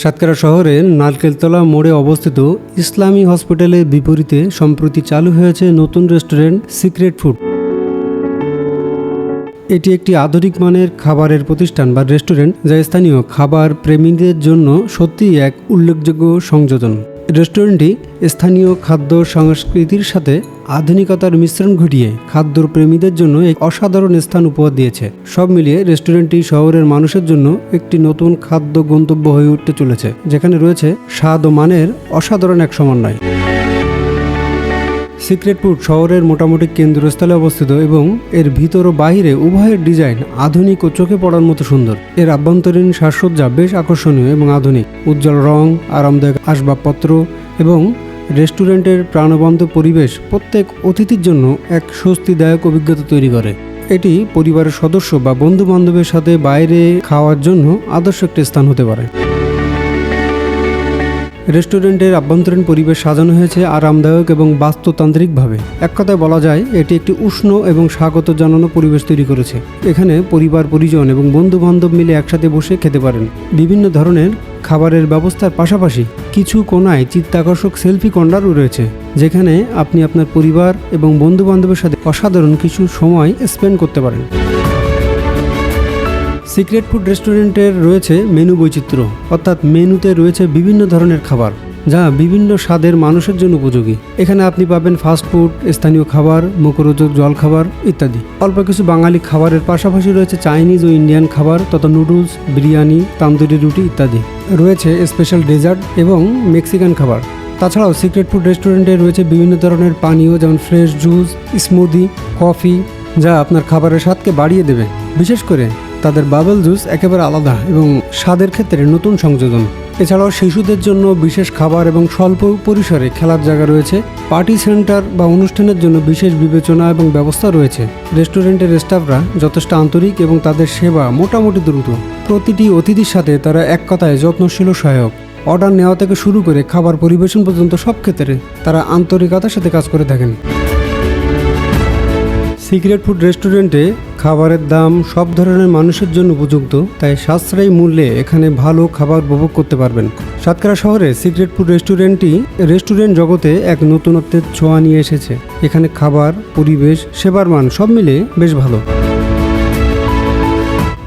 সাতক্ষীরা শহরের নারকেলতলা মোড়ে অবস্থিত ইসলামী হসপিটালের বিপরীতে সম্প্রতি চালু হয়েছে নতুন রেস্টুরেন্ট সিক্রেট ফুড। এটি একটি আধুনিক মানের খাবারের প্রতিষ্ঠান বা রেস্টুরেন্ট যা স্থানীয় খাবার প্রেমীদের জন্য সত্যিই এক উল্লেখযোগ্য সংযোজন। রেস্টুরেন্টটি স্থানীয় খাদ্য সংস্কৃতির সাথে আধুনিকতার মিশ্রণ ঘটিয়ে খাদ্য প্রেমীদের জন্য এক অসাধারণ স্থান উপহার দিয়েছে। সব মিলিয়ে রেস্টুরেন্টটি শহরের মানুষের জন্য একটি নতুন খাদ্য গন্তব্য হয়ে উঠতে চলেছে, যেখানে রয়েছে স্বাদ ও মানের অসাধারণ এক সমন্বয়। সিক্রেট ফুড শহরের মোটামুটি কেন্দ্রস্থলে অবস্থিত এবং এর ভিতর ও বাহিরে উভয়ের ডিজাইন আধুনিক ও চোখে পড়ার মতো সুন্দর। এর আভ্যন্তরীণ সাজসজ্জা বেশ আকর্ষণীয় এবং আধুনিক। উজ্জ্বল রং, আরামদায়ক আসবাবপত্র এবং রেস্টুরেন্টের প্রাণবন্ত পরিবেশ প্রত্যেক অতিথির জন্য এক স্বস্তিদায়ক অভিজ্ঞতা তৈরি করে। এটি পরিবারের সদস্য বা বন্ধু বান্ধবের সাথে বাইরে খাওয়ার জন্য আদর্শ একটি স্থান হতে পারে। রেস্টুরেন্টের আভ্যন্তরীণ পরিবেশ সাজানো হয়েছে আরামদায়ক এবং বাস্তুতান্ত্রিকভাবে। এক কথায় বলা যায়, এটি একটি উষ্ণ এবং স্বাগত জানানো পরিবেশ তৈরি করেছে। এখানে পরিবার, পরিজন এবং বন্ধু বান্ধব মিলে একসাথে বসে খেতে পারেন। বিভিন্ন ধরনের খাবারের ব্যবস্থার পাশাপাশি কিছু কোনায় চিত্তাকর্ষক সেলফি কর্নারও রয়েছে, যেখানে আপনি আপনার পরিবার এবং বন্ধু বান্ধবের সাথে অসাধারণ কিছু সময় স্পেন্ড করতে পারেন। সিক্রেট ফুড রেস্টুরেন্টের রয়েছে মেনু বৈচিত্র্য, অর্থাৎ মেনুতে রয়েছে বিভিন্ন ধরনের খাবার, যা বিভিন্ন স্বাদের মানুষের জন্য উপযোগী। এখানে আপনি পাবেন ফাস্ট ফুড, স্থানীয় খাবার মুখরোচক জলখাবার ইত্যাদি। অল্প কিছু বাঙালি খাবারের পাশাপাশি রয়েছে চাইনিজ ও ইন্ডিয়ান খাবার, তথা নুডলস, বিরিয়ানি, তান্দুরি রুটি ইত্যাদি। রয়েছে স্পেশাল ডেজার্ট এবং মেক্সিকান খাবার। তাছাড়াও সিক্রেট ফুড রেস্টুরেন্টে রয়েছে বিভিন্ন ধরনের পানীয়, যেমন ফ্রেশ জুস, স্মুদি, কফি, যা আপনার খাবারের স্বাদকে বাড়িয়ে দেবে। বিশেষ করে তাদের বাবল জুস একেবারে আলাদা এবং স্বাদের ক্ষেত্রে নতুন সংযোজন। এছাড়াও শিশুদের জন্য বিশেষ খাবার এবং স্বল্প পরিসরে খেলার জায়গা রয়েছে পার্টি সেন্টার বা অনুষ্ঠানের জন্য বিশেষ বিবেচনা এবং ব্যবস্থা রয়েছে। রেস্টুরেন্টের স্টাফরা যথেষ্ট আন্তরিক এবং তাদের সেবা মোটামুটি দ্রুত। প্রতিটি অতিথির সাথে তারা এক কথায় যত্নশীল সহায়ক। অর্ডার নেওয়া থেকে শুরু করে খাবার পরিবেশন পর্যন্ত সব ক্ষেত্রে তারা আন্তরিকতার সাথে কাজ করে থাকেন। সিক্রেট ফুড রেস্টুরেন্টে খাবারের দাম সব ধরনের মানুষের জন্য উপযুক্ত, তাই সাশ্রয়ী মূল্যে এখানে ভালো খাবার উপভোগ করতে পারবেন। সাতক্ষীরা শহরে সিক্রেট ফুড রেস্টুরেন্টটি রেস্টুরেন্ট জগতে এক নতুনত্বের ছোঁয়া নিয়ে এসেছে। এখানে খাবার, পরিবেশ, সেবার মান সব মিলে বেশ ভালো।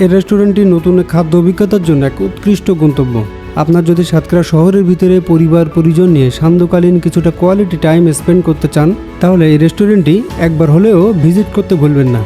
এই রেস্টুরেন্টটি নতুন খাদ্য অভিজ্ঞতার জন্য এক উৎকৃষ্ট গন্তব্য। আপনার যদি সাতক্ষীরা শহরের ভিতরে পরিবার, পরিজন নিয়ে সান্ধ্যকালীন কিছুটা কোয়ালিটি টাইম স্পেন্ড করতে চান, তাহলে এই রেস্টুরেন্টটি একবার হলেও ভিজিট করতে ভুলবেন না।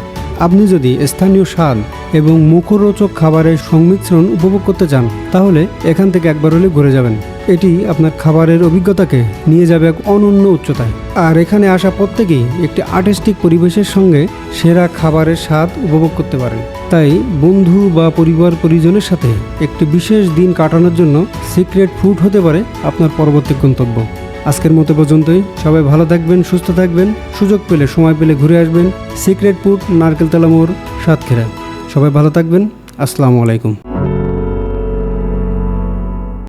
আপনি যদি স্থানীয় স্বাদ এবং মুখরোচক খাবারের সংমিশ্রণ উপভোগ করতে চান, তাহলে এখান থেকে একবার হলে ঘুরে যাবেন। এটি আপনার খাবারের অভিজ্ঞতাকে নিয়ে যাবে এক অনন্য উচ্চতায়। আর এখানে আসা প্রত্যেকেই একটি আর্টিস্টিক পরিবেশের সঙ্গে সেরা খাবারের স্বাদ উপভোগ করতে পারেন। তাই বন্ধু বা পরিবার পরিজনের সাথে একটি বিশেষ দিন কাটানোর জন্য সিক্রেট ফুড হতে পারে আপনার পরবর্তী গন্তব্য। আজকের মতো পর্যন্তই। সবাই ভালো থাকবেন, সুস্থ থাকবেন। সুযোগ পেলে, সময় পেলে ঘুরে আসবেন সিক্রেট ফুড নারকেলতলা মোড় সাতক্ষীরা সবাই ভালো থাকবেন। আসসালামু আলাইকুম।